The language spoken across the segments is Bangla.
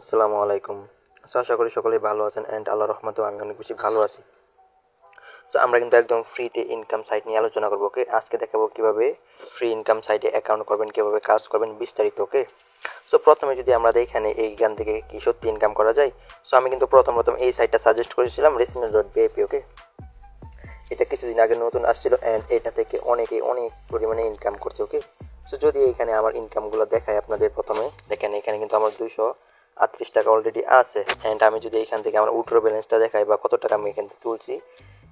আসসালামু আলাইকুম। আশা করি সকলেই ভালো আছেন অ্যান্ড আল্লাহ রহমতেও আমি অনেক বেশি ভালো আছি। সো আমরা কিন্তু একদম ফ্রিতে ইনকাম সাইট নিয়ে আলোচনা করব ওকে আজকে দেখাবো কীভাবে ফ্রি ইনকাম সাইটে অ্যাকাউন্ট করবেন, কীভাবে কাজ করবেন বিস্তারিত ওকে সো প্রথমে যদি আমরা এখানে এইখান থেকে কি সত্যি ইনকাম করা যায় সো আমি কিন্তু প্রথম প্রথম এই সাইটটা সাজেস্ট করেছিলাম রেসিনেল ডট বিএপি ওকে এটা কিছুদিন আগে নতুন আসছিল অ্যান্ড এটা থেকে অনেকে অনেক পরিমাণে ইনকাম করছে ওকে সো যদি এখানে আমার ইনকামগুলো দেখায় আপনাদের প্রথমে, দেখেন এখানে কিন্তু আমার দুশো আটত্রিশ টাকা অলরেডি আছে। অ্যান্ড আমি যদি এখান থেকে আমার উইড্রো ব্যালেন্সটা দেখাই বা কত টাকা আমি এখান থেকে তুলছি,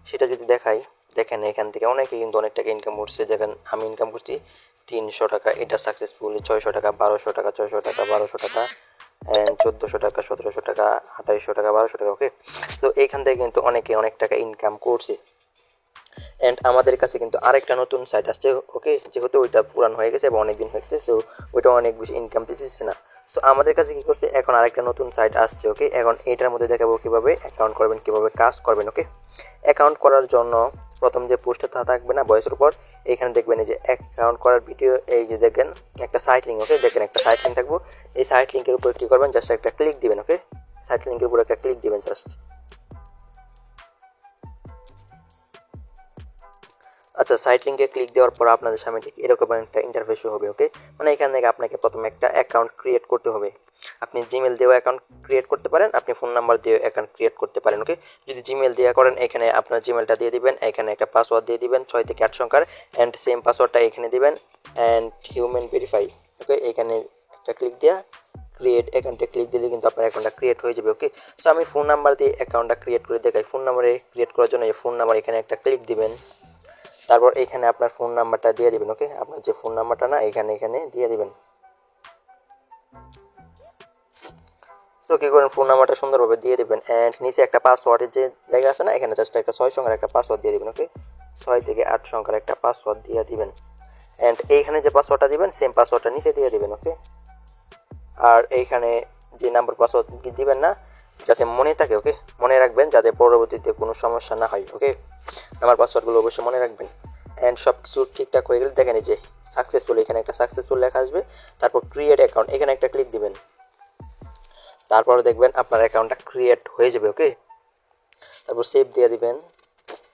সেটা যদি দেখাই, দেখেন এখান থেকে অনেকে কিন্তু অনেক টাকা ইনকাম করছে। দেখেন আমি ইনকাম করছি তিনশো টাকা, এটা সাকসেসফুলি ছয়শো টাকা, বারোশো টাকা, ছয়শো টাকা, বারোশো টাকা অ্যান্ড চোদ্দোশো টাকা, সতেরোশো টাকা, আঠাইশশো টাকা, বারোশো টাকা ওকে তো এইখান থেকে কিন্তু অনেকে অনেক টাকা ইনকাম করছে। অ্যান্ড আমাদের কাছে কিন্তু আরেকটা নতুন সাইট আসছে ওকে যেহেতু ওইটা পুরান হয়ে গেছে বা অনেক দিন হয়ে গেছে সো ওইটা অনেক বেশি ইনকাম দিচ্ছে না। সো আমাদের কাছে কি করছে? এখন আরেকটা নতুন সাইট আসছে ওকে এখন এটার মধ্যে দেখাবো কীভাবে অ্যাকাউন্ট করবেন, কীভাবে কাজ করবেন ওকে অ্যাকাউন্ট করার জন্য প্রথম যে পোস্টটা থাকবে না, বয়সের উপর, এখানে দেখবেন এই যে অ্যাকাউন্ট করার ভিডিও এই যে দেখেন একটা সাইট লিঙ্ক ওকে দেখেন একটা সাইট লিঙ্ক থাকব। এই সাইট লিঙ্কের উপর কি করবেন? জাস্ট একটা ক্লিক দিবেন ওকে সাইট লিঙ্কের উপর একটা ক্লিক দিবেন জাস্ট আচ্ছা সাইট লিঙ্কে ক্লিক দেওয়ার পর আপনাদের সামনে ঠিক এরকম একটা ইন্টারফেস হবে ওকে মানে এখান থেকে আপনাকে প্রথমে একটা অ্যাকাউন্ট ক্রিয়েট করতে হবে। আপনি জিমেল দিয়েও অ্যাকাউন্ট ক্রিয়েট করতে পারেন, আপনি ফোন নাম্বার দিয়েও অ্যাকাউন্ট ক্রিয়েট করতে পারেন ওকে যদি জিমেল দিয়ে করেন, এখানে আপনার জিমেলটা দিয়ে দিবেন, এখানে একটা পাসওয়ার্ড দিয়ে দিবেন, ছয় থেকে আট সংখ্যার অ্যান্ড সেম পাসওয়ার্ডটা এখানে দিবেন অ্যান্ড হিউম্যান ভেরিফাই ওকে এখানে একটা ক্লিক দেওয়া ক্রিয়েট অ্যাকাউন্টে ক্লিক দিলে কিন্তু আপনার অ্যাকাউন্টটা ক্রিয়েট হয়ে যাবে ওকে সো আমি ফোন নাম্বার দিয়ে অ্যাকাউন্টটা ক্রিয়েট করে দেখাই। ফোন নাম্বারে ক্রিয়েট করার জন্য এই ফোন নাম্বার এখানে একটা ক্লিক দিবেন। তারপর এখানে আপনার ফোন নাম্বারটা দিয়ে দিবেন ওকে আপনার যে ফোন নাম্বারটা না, এখানে এখানে দিয়ে দিবেন। সো কী করেন? ফোন নাম্বারটা সুন্দরভাবে দিয়ে দিবেন অ্যান্ড নিচে একটা পাসওয়ার্ডের যে জায়গা আছে না, এখানে জাস্ট একটা ছয় সংখ্যার একটা পাসওয়ার্ড দিয়ে দিবেন ওকে ছয় থেকে আট সংখ্যার একটা পাসওয়ার্ড দিয়ে দিবেন। অ্যান্ড এইখানে যে পাসওয়ার্ডটা দিবেন সেম পাসওয়ার্ডটা নিচে দিয়ে দিবেন ওকে আর এইখানে যে নাম্বার পাসওয়ার্ড দিবেন না, যাতে মনে থাকে ওকে মনে রাখবেন যাতে পরবর্তীতে কোনো সমস্যা না হয় ওকে আমার পাসওয়ার্ডগুলো অবশ্যই মনে রাখবেন। অ্যান্ড সব কিছু ঠিকঠাক হয়ে গেলে এই যে সাকসেসফুল এখানে একটা সাকসেসফুল লেখা আসবে। তারপর ক্রিয়েট অ্যাকাউন্ট এখানে একটা ক্লিক দিবেন। তারপর দেখবেন আপনার অ্যাকাউন্টটা ক্রিয়েট হয়ে যাবে ওকে তারপর সেভ দিয়ে দিবেন।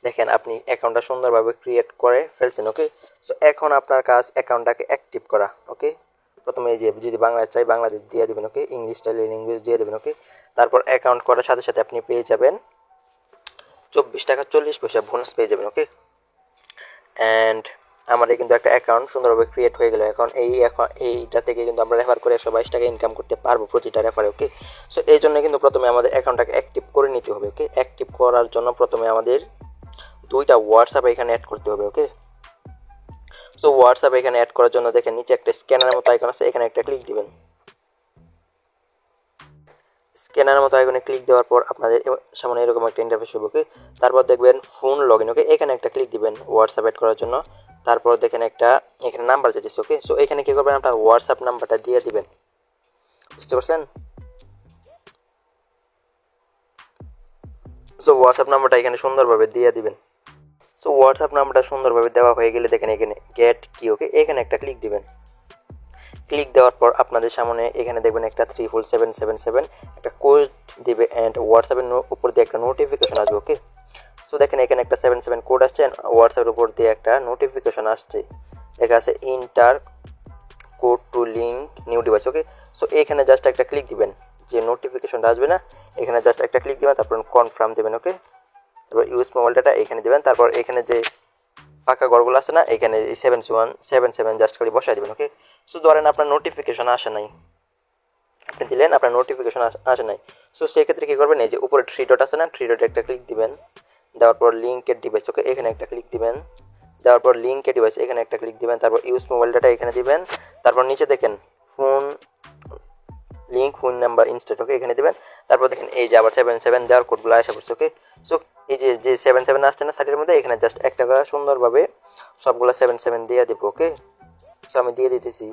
দেখেন আপনি অ্যাকাউন্টটা সুন্দরভাবে ক্রিয়েট করে ফেলছেন ওকে সো এখন আপনার কাজ অ্যাকাউন্টটাকে অ্যাক্টিভ করা ওকে প্রথমে এই যে যদি বাংলা চাই বাংলাদেশ দিয়ে দেবেন ওকে ইংলিশ চাইলে ইংলিশ দিয়ে দেবেন ওকে তারপর অ্যাকাউন্ট করার সাথে সাথে আপনি পেয়ে যাবেন চব্বিশ টাকা চল্লিশ পয়সা বোনাস পেয়ে যাবেন ওকে অ্যান্ড আমাদের কিন্তু একটা অ্যাকাউন্ট সুন্দরভাবে ক্রিয়েট হয়ে গেল। এখন এই এইটা থেকে কিন্তু আমরা রেফার করে একশো বাইশ টাকা ইনকাম করতে পারব প্রতিটা রেফারে ওকে সো এই জন্য কিন্তু প্রথমে আমাদের অ্যাকাউন্টটাকে অ্যাক্টিভ করে নিতে হবে ওকে অ্যাক্টিভ করার জন্য প্রথমে আমাদের দুইটা হোয়াটসঅ্যাপ এখানে অ্যাড করতে হবে ওকে সো হোয়াটসঅ্যাপ এখানে অ্যাড করার জন্য দেখেন নিচে একটা স্ক্যানারের মতো আইকন আছে, এখানে একটা ক্লিক দিবেন। স্ক্যানারের মতো আইকনে ক্লিক দেওয়ার পর আপনাদের সামনে এরকম একটা ইন্টারফেস হবে ওকে তারপর দেখবেন ফোন লগ ওকে এখানে একটা ক্লিক দিবেন হোয়াটসঅ্যাপ অ্যাড করার জন্য। তারপর দেখেন একটা, এখানে নাম্বার যেতেছে ওকে সো এখানে কী করবেন? আপনার হোয়াটসঅ্যাপ নাম্বারটা দিয়ে দিবেন। বুঝতে পারছেন? সো হোয়াটসঅ্যাপ নাম্বারটা এখানে সুন্দরভাবে দিয়ে দিবেন। সো হোয়াটসঅ্যাপ নাম্বারটা সুন্দরভাবে দেওয়া হয়ে গেলে দেখেন এখানে গেট কি ওকে এখানে একটা ক্লিক দিবেন। ক্লিক দেওয়ার পর আপনাদের সামনে এখানে দেখবেন একটা three four seven seven seven একটা কোড দিবে অ্যান্ড হোয়াটসঅ্যাপের উপর দিয়ে একটা নোটিফিকেশন আসবে ওকে সো দেখেন, এখানে একটা সেভেন সেভেন কোড আসছে হোয়াটসঅ্যাপের উপর দিয়ে একটা নোটিফিকেশন আসছে। লেখা আছে enter code to link new device okay so এখানে জাস্ট একটা ক্লিক দিবেন, যে নোটিফিকেশনটা আসবে না, এখানে জাস্ট একটা ক্লিক দিবেন, তারপর কনফার্ম দেবেন ওকে তারপর ইউজ মোবাইল ডাটা এখানে দেবেন, তারপর এখানে যে ফাঁকা ঘরগুলো আছে না, এখানে seven one seven seven just করে বসাই দেবেন ওকে সো ধরেন আপনার নোটিফিকেশন আসে নাই। আপনি দিলেন, আপনার নোটিফিকেশন আসে নাই। সো সেক্ষেত্রে কী করবেন, এই যে উপরে থ্রি ডট আছে না থ্রি ডটে একটা ক্লিক দিবেন। দেওয়ার পর লিঙ্কের ডিভাইস ওকে এখানে একটা ক্লিক দিবেন। দেওয়ার পর লিঙ্কের ডিভাইস এখানে একটা ক্লিক দিবেন। তারপর ইউজ মোবাইল ডাটা এখানে দিবেন। তারপর নিচে দেখেন phone link phone number instead okay এখানে দিবেন। তারপর দেখেন এই যে আবার সেভেন সেভেন দেওয়ার কোডগুলো আসা পড়ছে ওকে সো এই যে যে সেভেন সেভেন আসছে না সাইটের মধ্যে, এখানে জাস্ট একটা সুন্দরভাবে সবগুলো সেভেন সেভেন দিয়ে দেবো ওকে সো আমি দিয়ে দিতেছি।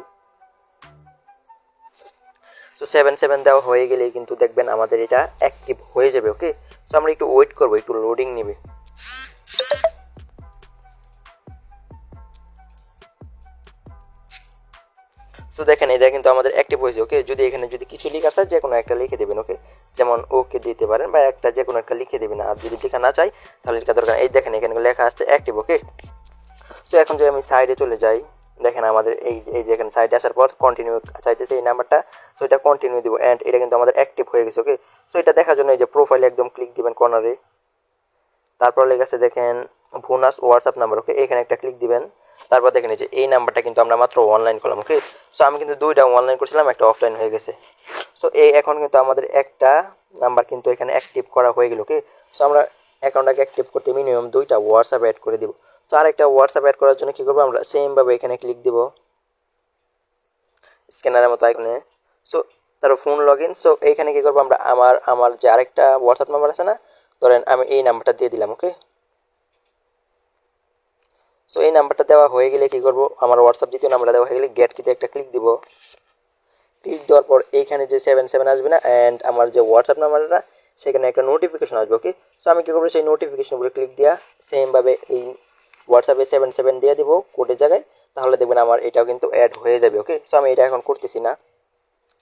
সো সেভেন সেভেন দেওয়া হয়ে গেলে কিন্তু দেখবেন আমাদের এটা অ্যাক্টিভ হয়ে যাবে ওকে সো আমরা একটু ওয়েট করব, একটু লোডিং নেবে। সো দেখেন, এটা কিন্তু আমাদের অ্যাক্টিভ হয়েছে ওকে যদি এখানে যদি কিছু লেখা আছে যে কোনো একটা লিখে দেবেন ওকে যেমন ওকে দিতে পারেন বা একটা যে কোনো একটা লিখে দেবেন। আর যদি লেখা না চাই তাহলে লেখা দরকার এই দেখেন, এখানে লেখা আসছে অ্যাক্টিভ ওকে সো এখন যদি আমি সাইডে চলে যাই দেখেন আমাদের এই এই যে দেখেন সাইডে আসার পর কন্টিনিউ চাইতেছে এই নাম্বারটা সো এটা কন্টিনিউ দিব অ্যান্ড এটা কিন্তু আমাদের অ্যাক্টিভ হয়ে গেছে ওকে সো এটা দেখার জন্য এই যে প্রোফাইলে একদম ক্লিক দিবেন কর্নারে তারপর লেগে আছে দেখেন ভুনাস হোয়াটসঅ্যাপ নাম্বার ওকে এখানে একটা ক্লিক দিবেন। তারপর দেখেন যে, এই নাম্বারটা কিন্তু আমরা মাত্র অনলাইন করলাম ওকে সো আমি কিন্তু দুইটা অনলাইন করছিলাম, একটা অফলাইন হয়ে গেছে। সো এই এখন কিন্তু আমাদের একটা নাম্বার কিন্তু এখানে অ্যাক্টিভ করা হয়ে গেল ওকে সো আমরা অ্যাকাউন্টটাকে অ্যাক্টিভ করতে মিনিমাম দুইটা হোয়াটসঅ্যাপ অ্যাড করে দিব। সো আরেকটা হোয়াটসঅ্যাপ অ্যাড করার জন্য কী করব? আমরা সেমভাবে এখানে ক্লিক দিব। স্ক্যানারের মতো আইকনে সো তারপর ফোন লগ ইন সো এইখানে কী করব আমরা? আমার আমার যে আরেকটা হোয়াটসঅ্যাপ নাম্বার আছে না? ধরেন আমি এই নাম্বারটা দিয়ে দিলাম ওকে সো এই নাম্বারটা দেওয়া হয়ে গেলে কী করব? আমার হোয়াটসঅ্যাপ দ্বিতীয় নাম্বারটা দেওয়া হয়ে গেলে গেট কিতে একটা ক্লিক দিব। ক্লিক দেওয়ার পর এইখানে যে সেভেন সেভেন আসবে না অ্যান্ড আমার যে হোয়াটসঅ্যাপ নাম্বারটা সেখানে একটা নোটিফিকেশন আসবে ওকে সো আমি কী করব? সেই নোটিফিকেশন উপরে ক্লিক দেওয়া সেমভাবে এই হোয়াটসঅ্যাপে সেভেন সেভেন দিয়ে দিব কোডের জায়গায়, তাহলে দেখবেন আমার এটাও কিন্তু অ্যাড হয়ে যাবে ওকে সো আমি এটা এখন করতেছি না।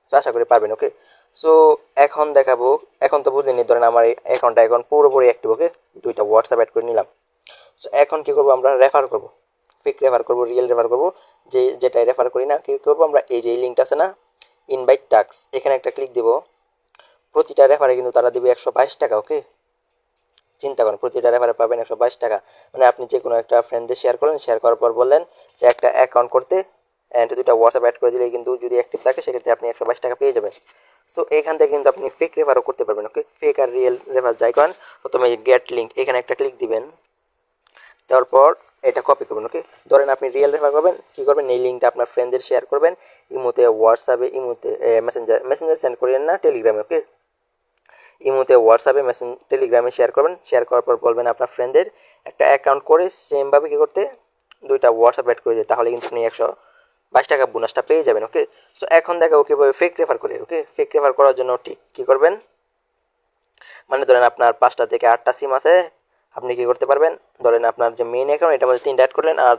সো আশা করি পারবেন ওকে সো এখন দেখাবো, এখন তো বুঝলেনি ধরেন আমার এই অ্যাকাউন্টটা এখন পুরোপুরি অ্যাক্টিভ ওকে দুইটা হোয়াটসঅ্যাপ অ্যাড করে নিলাম। সো এখন কী করব আমরা? রেফার করব। ফিক রেফার করব রিয়েল রেফার করব। যে যেটাই রেফার করি না, কী করব আমরা? এই যে লিঙ্কটা আছে না? ইনভাইট টাক্স এখানে একটা ক্লিক দিব। প্রতিটা রেফারে কিন্তু তারা দিবে একশো বাইশ টাকা ওকে চিন্তা করেন, প্রতিটা রেফারে পাবেন একশো বাইশ টাকা। মানে আপনি যে কোনো একটা ফ্রেন্ডদের শেয়ার করলেন শেয়ার করার পর বললেন যে একটা অ্যাকাউন্ট করতে অ্যান্ড দুটা হোয়াটসঅ্যাপ অ্যাড করে দিলে কিন্তু যদি অ্যাক্টিভ থাকে, সেক্ষেত্রে আপনি একশো বাইশ টাকা পেয়ে যাবেন। সো এখান থেকে কিন্তু আপনি ফেক রেফারও করতে পারবেন ওকে ফেক আর রিয়েল রেফার যাই করেন, প্রথমে গেট লিঙ্ক এখানে একটা ক্লিক দিবেন। দেওয়ার পর এটা কপি করবেন ওকে ধরেন আপনি রিয়েল রেফার করবেন কী করবেন? এই লিঙ্কটা আপনার ফ্রেন্ডদের শেয়ার করবেন। ইমোতে হোয়াটসঅ্যাপে ইমোতে মেসেঞ্জার মেসেঞ্জার সেন্ড করেন না টেলিগ্রামে ওকে ইমোতে হোয়াটসঅ্যাপে মেসেঞ্জ টেলিগ্রামে শেয়ার করবেন। শেয়ার করার পর বলবেন আপনার ফ্রেন্ডদের একটা অ্যাকাউন্ট করে সেমভাবে কী করতে, দুইটা হোয়াটসঅ্যাপ অ্যাড করে দিতে, তাহলে কিন্তু আপনি একশো বাইশ টাকা বোনাসটা পেয়ে যাবেন ওকে সো এখন দেখাবো কীভাবে ফেক রেফার করে ওকে ফেক রেফার করার জন্য ঠিক কী করবেন? মানে ধরেন আপনার পাঁচটা থেকে আটটা সিম আছে, আপনি কী করতে পারবেন? ধরেন আপনার যে মেইন অ্যাকাউন্ট এটার মধ্যে তিনটা অ্যাড করলেন, আর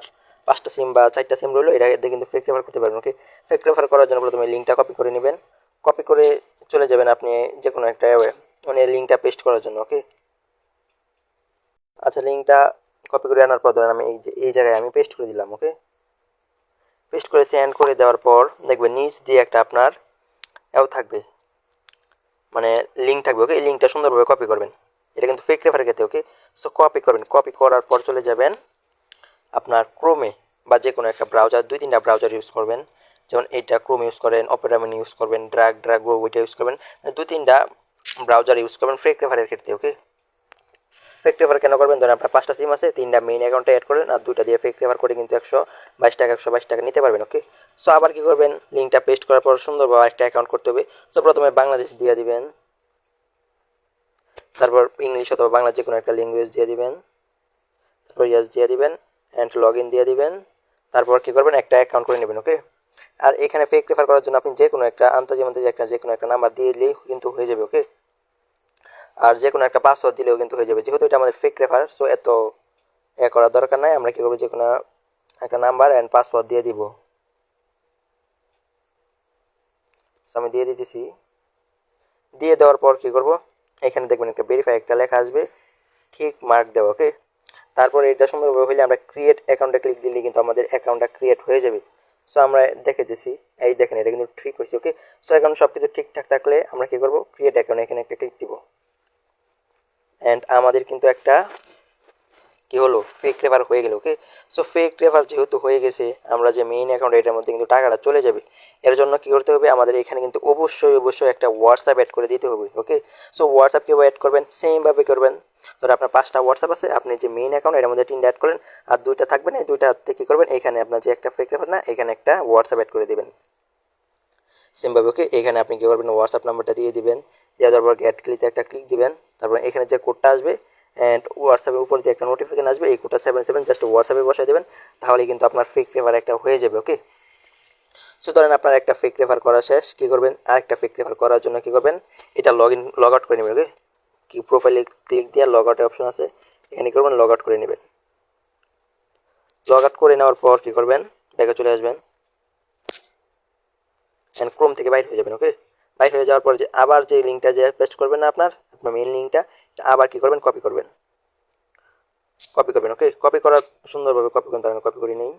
পাঁচটা সিম বা চারটা সিম রইল এটা কিন্তু ফেক রেফার করতে পারবেন ওকে ফেক রেফার করার জন্য প্রথমে লিঙ্কটা কপি করে নেবেন। কপি করে চলে যাবেন আপনি যে কোনো একটা মানে লিঙ্কটা পেস্ট করার জন্য ওকে আচ্ছা লিঙ্কটা কপি করে আনার পর ধরেন আমি এই যে, এই জায়গায় আমি পেস্ট করে দিলাম ওকে পেস্ট করে সেন্ড করে দেওয়ার পর দেখবেন নিচ দিয়ে একটা আপনার এও থাকবে মানে লিঙ্ক থাকবে ওকে এই লিঙ্কটা সুন্দরভাবে কপি করবেন। এটা কিন্তু ফেক রেফার ক্ষেত্রে ওকে সো কপি করবেন। কপি করার পর চলে যাবেন আপনার ক্রোমে বা যে কোনো একটা ব্রাউজার দুই তিনটা ব্রাউজার ইউজ করবেন। যেমন এইটা ক্রোম ইউজ করেন অপেরামিন ইউজ করবেন ড্রাগ ড্রাগ ওইটা ইউজ করবেন। মানে দুই তিনটা ব্রাউজার ইউজ করবেন ফেক রেফারের ক্ষেত্রে ওকে ফেক রেফার কেন করবেন? ধরেন আপনার পাঁচটা সিম আছে, তিনটা মেইন অ্যাকাউন্টে অ্যাড করলেন, আর দুইটা দিয়ে ফেক রেফার করে কিন্তু একশো বাইশ টাকা, একশো বাইশ টাকা নিতে পারবেন ওকে সো আবার কি করবেন? লিঙ্কটা পেস্ট করার পর সুন্দরভাবে একটা অ্যাকাউন্ট করতে হবে। সো প্রথমে বাংলাদেশ দিয়ে দিবেন। তারপর ইংলিশ অথবা বাংলা যে কোনো একটা ল্যাঙ্গুয়েজ দিয়ে দিবেন। তারপর ইয়াস দিয়ে দিবেন অ্যান্ড লগ ইন দিয়ে দিবেন। তারপর কি করবেন? একটা অ্যাকাউন্ট করে নেবেন ওকে আর এখানে ফেক রেফার করার জন্য আপনি যে কোনো একটা আন্তর্জাতিক একটা যে কোনো একটা নাম্বার দিয়ে দিলেই কিন্তু হয়ে যাবে ওকে আর যে কোনো একটা পাসওয়ার্ড দিলেও কিন্তু হয়ে যাবে। যেহেতু এটা আমাদের ফেক রেফার সো এত এ করার দরকার নাই। আমরা কী করব? যে কোনো একটা নাম্বার অ্যান্ড পাসওয়ার্ড দিয়ে দিব। আমি দিয়ে দিতেছি। দিয়ে দেওয়ার পর কি করব? এখানে দেখবেন একটা ভেরিফাই একটা লেখা আসবে। ঠিক মার্ক দেওয়া ওকে তারপর এটা সম্ভব হইলে আমরা ক্রিয়েট অ্যাকাউন্টে ক্লিক দিলে কিন্তু আমাদের অ্যাকাউন্টটা ক্রিয়েট হয়ে যাবে। সো আমরা দেখে দিছি এই দেখেন, এটা কিন্তু ঠিক হয়েছে ওকে সো এখন সব কিছু ঠিকঠাক থাকলে আমরা কি করব? ক্রিয়েট অ্যাকাউন্ট এখানে একটা ক্লিক দিব। অ্যান্ড আমাদের কিন্তু একটা কি হলো? ফেক রেফার হয়ে গেল ওকে সো ফেক রেফার যেহেতু হয়ে গেছে, আমরা যে মেইন অ্যাকাউন্ট এটার মধ্যে কিন্তু টাকাটা চলে যাবে। এর জন্য কি করতে হবে? আমাদের এখানে কিন্তু অবশ্যই অবশ্যই একটা হোয়াটসঅ্যাপ অ্যাড করে দিতে হবে ওকে সো হোয়াটসঅ্যাপ কীভাবে অ্যাড করবেন? সেমভাবে করবেন। ধরো আপনার পাঁচটা হোয়াটসঅ্যাপ আছে, আপনি যে মেইন অ্যাকাউন্ট এর মধ্যে তিনটা অ্যাড করলেন, আর দুইটা থাকবে না দুইটা হাতে কী করবেন? এখানে আপনার যে একটা ফেক রেফার না, এখানে একটা হোয়াটসঅ্যাপ অ্যাড করে দেবেন। সেমভাবে ওকে এখানে আপনি কী করবেন? হোয়াটসঅ্যাপ নাম্বারটা দিয়ে দিবেন। দেওয়ার পর গেট ক্লিতে একটা ক্লিক দিবেন। তারপর এখানে যে কোডটা আসবে অ্যান্ড হোয়াটসঅ্যাপের উপর দিয়ে একটা নোটিফিকেশন আসবে, এই কোডটা সেভেন সেভেন জাস্ট হোয়াটসঅ্যাপে বসাই দেবেন তাহলে কিন্তু আপনার ফেক রেফার একটা হয়ে যাবে ওকে সো ধরেন আপনার একটা ফেক রেফার করা শেষ, কী করবেন? আরেকটা ফেক রেফার করার জন্য কী করবেন? এটা লগ ইন লগ আউট করে নেবেন ওকে কি প্রোফাইলে ক্লিক দিয়ে লগ আউটের অপশন আছে, এখানে করবেন? লগ আউট করে নেবেন। লগ আউট করে নেওয়ার পর কী করবেন? ব্যাগে চলে আসবেন। অ্যান্ড ক্রোম থেকে বাইর হয়ে যাবেন ওকে বাইর হয়ে যাওয়ার পর যে আবার যে লিঙ্কটা যে পেস্ট করবেন না আপনার আপনার মেইন লিঙ্কটা আবার কি করবেন কপি করবেন কপি করবেন ওকে কপি করার সুন্দরভাবে কপি করুন তার কপি করে নেই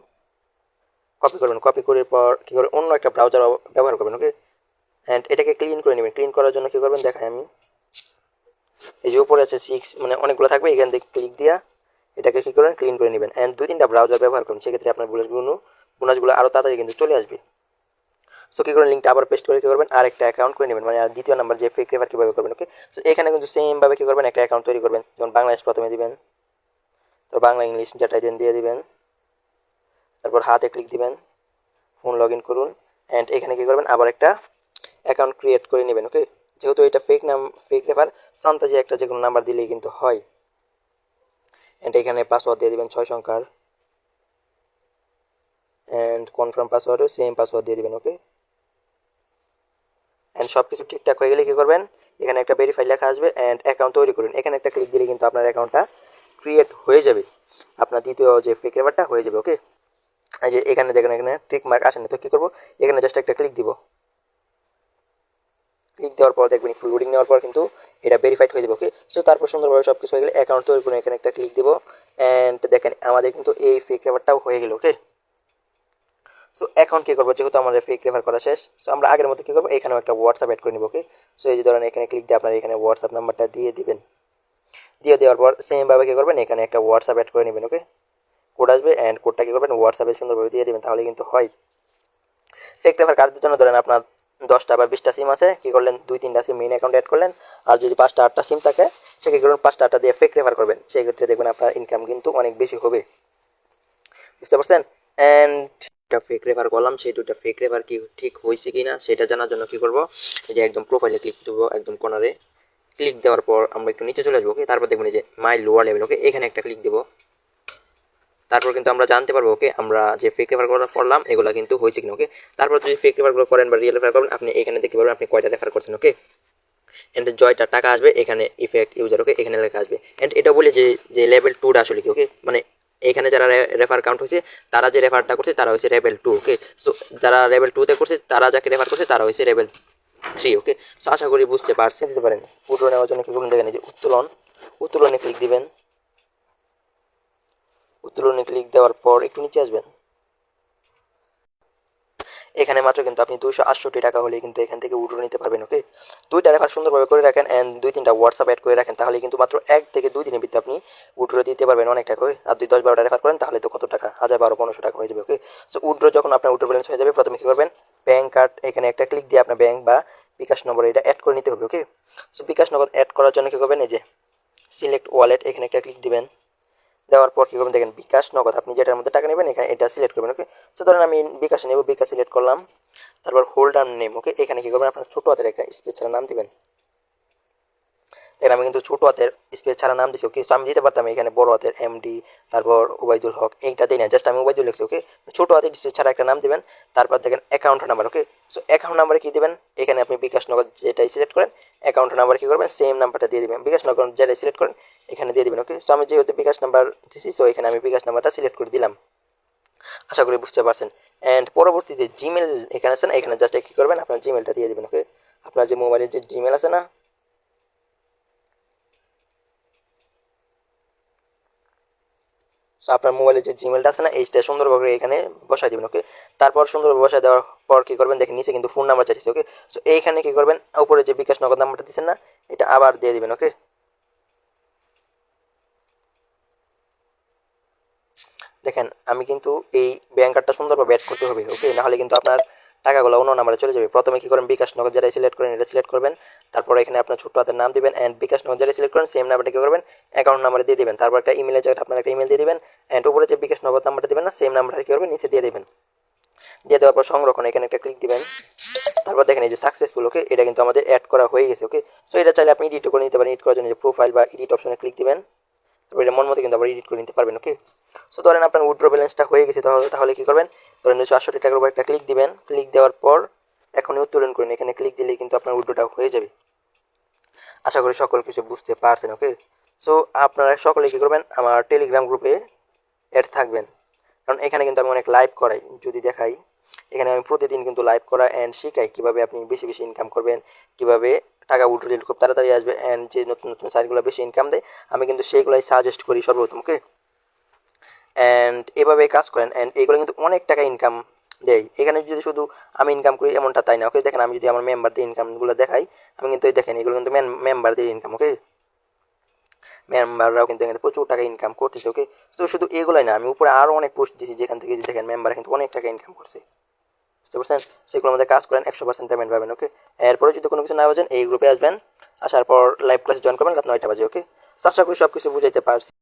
কপি করবেন কপি করার পর কী করবেন অন্য একটা ব্রাউজার ব্যবহার করবেন ওকে অ্যান্ড এটাকে ক্লিন করে নেবেন ক্লিন করার জন্য কী করবেন দেখাই আমি এই যে উপরে আছে সিক্স মানে অনেকগুলো থাকবে এখান থেকে ক্লিক দিয়া এটাকে কী করবেন ক্লিন করে নেবেন অ্যান্ড দুই তিনটা ব্রাউজার ব্যবহার করুন সেক্ষেত্রে আপনার বোনাসগুলো আরও তাড়াতাড়ি কিন্তু চলে আসবে সো কী করবেন লিঙ্কটা আবার পেস্ট করে কী করবেন আর একটা অ্যাকাউন্ট করে নেবেন। মানে দ্বিতীয় নাম্বার যে ফেক রেফার কীভাবে করবেন ওকে তো এখানে কিন্তু সেমভাবে কী করবেন, একটা অ্যাকাউন্ট তৈরি করবেন। যেমন বাংলাদেশ প্রথমে দিবেন তো বাংলা ইংলিশ যেটাই দেন দিয়ে দিবেন, তারপর হাতে ক্লিক দিবেন ফোন লগ ইন করুন অ্যান্ড এখানে কী করবেন, আবার একটা অ্যাকাউন্ট ক্রিয়েট করে নেবেন ওকে যেহেতু এটা ফেক নাম ফেক রেফার সান্তাজি একটা যে কোনো নাম্বার দিলেই কিন্তু হয়। অ্যান্ড এখানে পাসওয়ার্ড দিয়ে দিবেন ছয় সংখ্যার। অ্যান্ড কনফার্ম পাসওয়ার্ডও সেম পাসওয়ার্ড দিয়ে দেবেন ওকে অ্যান্ড সব কিছু ঠিকঠাক হয়ে গেলে কী করবেন? এখানে একটা ভেরিফাই লেখা আসবে অ্যান্ড অ্যাকাউন্ট তৈরি করুন। এখানে একটা ক্লিক দিলে কিন্তু আপনার অ্যাকাউন্টটা ক্রিয়েট হয়ে যাবে। আপনার দ্বিতীয় যে ফেক রেফারটা হয়ে যাবে ওকে এই যে এখানে দেখেন, এখানে ট্রিক মার্ক আসেনি, তো কী করব? এখানে জাস্ট একটা ক্লিক দিব। ক্লিক দেওয়ার পর দেখবেন একটু লোডিং নেওয়ার পর কিন্তু এটা ভেরিফাইড হয়ে যাবে ওকে সো তারপর সুন্দরভাবে সব কিছু হয়ে গেলে অ্যাকাউন্ট তৈরি করে এখানে একটা ক্লিক দেবো। অ্যান্ড দেখেন, আমাদের কিন্তু এই ফেক রেফারটাও হয়ে গেল ওকে সো এখন কী করব? যেহেতু আমাদের ফেক রেফার করা শেষ সো আমরা আগের মতো কী করব? এখানেও একটা হোয়াটসঅ্যাপ অ্যাড করে নেব ওকে সো এই যে ধরেন এখানে ক্লিক দিয়ে আপনার এখানে হোয়াটসঅ্যাপ নাম্বারটা দিয়ে দিবেন। দিয়ে দেওয়ার পর সেমভাবে কী করবেন? এখানে একটা হোয়াটসঅ্যাপ অ্যাড করে নেবেন ওকে কোড আসবে অ্যান্ড কোডটা কী করবেন? হোয়াটসঅ্যাপে সুন্দরভাবে দিয়ে দেবেন তাহলে কিন্তু হয়। ফেক রেফার কার্ডের জন্য ধরেন আপনার দশটা বা বিশটা সিম আছে, কী করলেন? দুই, তিনটা সিম মেইন অ্যাকাউন্টে অ্যাড করলেন, আর যদি পাঁচটা, আটটা সিম থাকে সে কী করবেন পাঁচটা, আটটা দিয়ে ফেক রেফার করবেন। সেই ক্ষেত্রে দেখবেন আপনার ইনকাম কিন্তু অনেক বেশি হবে। বুঝতে পারছেন? অ্যান্ড একটা ফেক রেফার করলাম, সেই দুটা ফেক রেফার কি ঠিক হয়েছে কি না সেটা জানার জন্য কি করব? এই যে একদম প্রোফাইলে ক্লিক দেবো, একদম কর্নারে ক্লিক দেওয়ার পর আমরা একটু নিচে চলে আসব, ওকে? তারপর দেখবেন যে মাই লোয়ার লেভেল ওকে? এখানে একটা ক্লিক দেবো। তারপর কিন্তু আমরা জানতে পারব, ওকে? আমরা যে ফেক রেফার করলাম, এগুলো কিন্তু হয়েছে কিনা, ওকে? তারপর যদি ফেক রেফারগুলো করেন বা রিয়েল রেফার করেন, আপনি এখানে দেখতে পারবেন আপনি কয়টা রেফার করছেন, ওকে? এন্ড জয়টা টাকা আসবে, এখানে ইফেক্ট ইউজার ওকে? এখানে লেখা আসবে। এন্ড এটা বলে যে যে লেভেল টুটা আসলে কি, ওকে? মানে এখানে যারা রেফার কাউন্ট হয়েছে, তারা যে রেফারটা করছে, তারা হয়েছে রেভেল টু ওকে সো যারা রেভেল টুতে করছে, তারা যাকে রেফার করছে, তারা হয়েছে রেভেল থ্রি ওকে সো আশা করি বুঝতে পারছেন দিতে পারেন। উত্তর নেওয়ার জন্য কি করুন দেখেন যে উত্তোলন। উত্তোলনে ক্লিক দিবেন। উত্তোলনে ক্লিক দেওয়ার পর একটু নিচে আসবেন। এখানে মাত্র কিন্তু আপনি দুইশো আটষট্টি টাকা হলে কিন্তু এখান থেকে উঠে নিতে পারবেন ওকে দুইটা রেফার সুন্দরভাবে করে রাখেন অ্যান্ড দুই তিনটা হোয়াটসঅ্যাপ অ্যাড করে রাখেন, তাহলে কিন্তু মাত্র এক থেকে দুই দিনের আপনি উঠে দিতে পারবেন অনেক টাকা ওকে আর দুই দশ বারোটা রেফার করেন, তাহলে তো কত টাকা? হাজার বারো, পনেরোশো টাকা হয়ে যাবে ওকে সো উড্রো যখন আপনার উড্রো ব্যালেন্স হয়ে যাবে, প্রথমে কী করবেন? ব্যাঙ্ক কার্ড এখানে একটা ক্লিক দিয়ে আপনার ব্যাঙ্ক বা বিকাশ নম্বর এটা অ্যাড করে নিতে হবে ওকে সো বিকাশ নম্বর অ্যাড করার জন্য কী করবেন? এই যে সিলেক্ট ওয়ালেট এখানে একটা ক্লিক দিবেন। দেওয়ার পর কী করবেন? দেখেন, বিকাশ, নগদ। আপনি যেটার মধ্যে টাকা নেবেন, এখানে এটা সিলেক্ট করবেন ওকে সো ধরেন আমি বিকাশে নেব, বিকাশ সিলেক্ট করলাম। তারপর হোল্ডার নেম ওকে এখানে কী করবেন? আপনার ছোটো হাতের একটা স্পেস ছাড়া নাম দিবেন। দেখেন, আমি কিন্তু ছোটো হাতের স্পেস ছাড়া নাম দিচ্ছি ওকে সো আমি দিতে পারতাম এখানে বড় হাতের এমডি তারপর ওবায়দুল হক, এইটা দিই না জাস্ট আমি ওবায়দুল লিখছি ওকে ছোটো হাতের স্পেস ছাড়া একটা নাম দিবেন। তারপর দেখেন account number okay so account নাম্বারে কী দেবেন? এখানে আপনি বিকাশ নগদ যেটাই সিলেক্ট করেন অ্যাকাউন্ট নাম্বার কী করবেন? সেম নাম্বারটা দিয়ে দেবেন। বিকাশ নগদ যেটাই সিলেক্ট করেন এখানে দিয়ে দেবেন, ওকে? সো আমি যেহেতু বিকাশ নাম্বার দিচ্ছি সো এখানে আমি বিকাশ নাম্বারটা সিলেক্ট করে দিলাম। আশা করি বুঝতে পারছেন। অ্যান্ড পরবর্তীতে জিমেল এখানে আছে না? এখানে জাস্ট কী করবেন, আপনার জিমেলটা দিয়ে দেবেন, ওকে? আপনার যে মোবাইলের যে জিমেল আছে না? আপনার মোবাইলে যে জিমেলটা আছে না, এইটা সুন্দরভাবে এখানে বসাই দেবেন, ওকে? তারপর সুন্দরভাবে বসাই দেওয়ার পর কী করবেন? দেখেন, নিচে কিন্তু ফোন নাম্বার চাইছে ওকে? সো এইখানে কী করবেন? উপরে যে বিকাশ নগদ নাম্বারটা দিচ্ছেন না, এটা আবার দিয়ে দিবেন, ওকে? দেখেন, আমি কিন্তু এই ব্যাংক কার্ডটা সুন্দরভাবে অ্যাড করতে হবে ওকে নাহলে কিন্তু আপনার টাকাগুলো অন্য নাম্বারে চলে যাবে। প্রথমে কী করেন, বিকাশ নগর যেটা সিলেক্ট করেন, এটা সিলেক্ট করবেন। তারপর এখানে আপনার ছোট্ট হাতের নাম দিবেন অ্যান্ড বিকাশ নগর যেটা সিলেক্ট করেন সেম নাম্বারটা কী করবেন অ্যাকাউন্ট নাম্বারে দিয়ে দিবেন। তারপর একটা ইমেলের জায়গায় আপনার একটা ইমেল দিয়ে দিবেন অ্যান্ড উপরে যে বিকাশ নগর নাম্বারটা দিবেন না সেম নাম্বারটা কী করবেন, নিচে দিয়ে দেবেন। দিয়ে দেওয়ার পর সংরক্ষণ, এখানে একটা ক্লিক দিবেন। তারপর দেখেন এই যে সাকসেসফুল ওকে এটা কিন্তু আমাদের অ্যাড করা হয়ে গেছে ওকে সো এটা চাইলে আপনি এডিট করে নিতে পারেন এডিট করার জন্য যে প্রোফাইল বা এডিট অপশনে ক্লিক দিবেন। তারপর এটা মন মতো কিন্তু আবার এডিট করে নিতে পারবেন ওকে সো ধরেন আপনার উইড্রো ব্যালেন্সটা হয়ে গেছে, তাহলে তাহলে কী করবেন? ধরেন দুশো আটষট্টি টাকার উপর একটা ক্লিক দিবেন। ক্লিক দেওয়ার পর এখনই উত্তোলন করেন। এখানে ক্লিক দিলেই কিন্তু আপনার উইড্রোটা হয়ে যাবে। আশা করি সকল কিছু বুঝতে পারছেন ওকে সো আপনারা সকলে কী করবেন? আমার টেলিগ্রাম গ্রুপে অ্যাড থাকবেন। কারণ এখানে কিন্তু আমি অনেক লাইভ করাই, যদি দেখাই। এখানে আমি প্রতিদিন কিন্তু লাইভ করা অ্যান্ড শিখাই কীভাবে আপনি বেশি বেশি ইনকাম করবেন, কীভাবে টাকা উঠলে খুব তাড়াতাড়ি আসবে অ্যান্ড যে নতুন নতুন সাইটগুলো বেশি ইনকাম দেয়, আমি কিন্তু সেইগুলাই সাজেস্ট করি সর্বপ্রথম ওকে অ্যান্ড এভাবে কাজ করেন অ্যান্ড এগুলো কিন্তু অনেক টাকা ইনকাম দেয়। এখানে যদি শুধু আমি ইনকাম করি, এমনটা তাই না ওকে দেখেন, আমি যদি আমার মেম্বারদের ইনকামগুলো দেখাই, আমি কিন্তু এই দেখেন, এগুলো কিন্তু মেম্বারদের ইনকাম ওকে মেম্বাররাও কিন্তু এখানে প্রচুর টাকা ইনকাম করতেছে ওকে তো শুধু এগুলোই না, আমি উপরে আরও অনেক পোস্ট দিয়েছি যেখান থেকে, দেখেন মেম্বার কিন্তু অনেক টাকা ইনকাম করছে। বুঝতে পারছেন সেগুলোর কাজ করেন, একশো পার্সেন্ট পেমেন্ট পাবেন ওকে এরপরে যদি কোনো কিছু না বোঝেন, এই গ্রুপে আসবেন, আসার পর লাইভ ক্লাসে জয়েন করবেন রাত নয়টা বাজে ওকে আশা করি সব কিছু বুঝাইতে পারছি।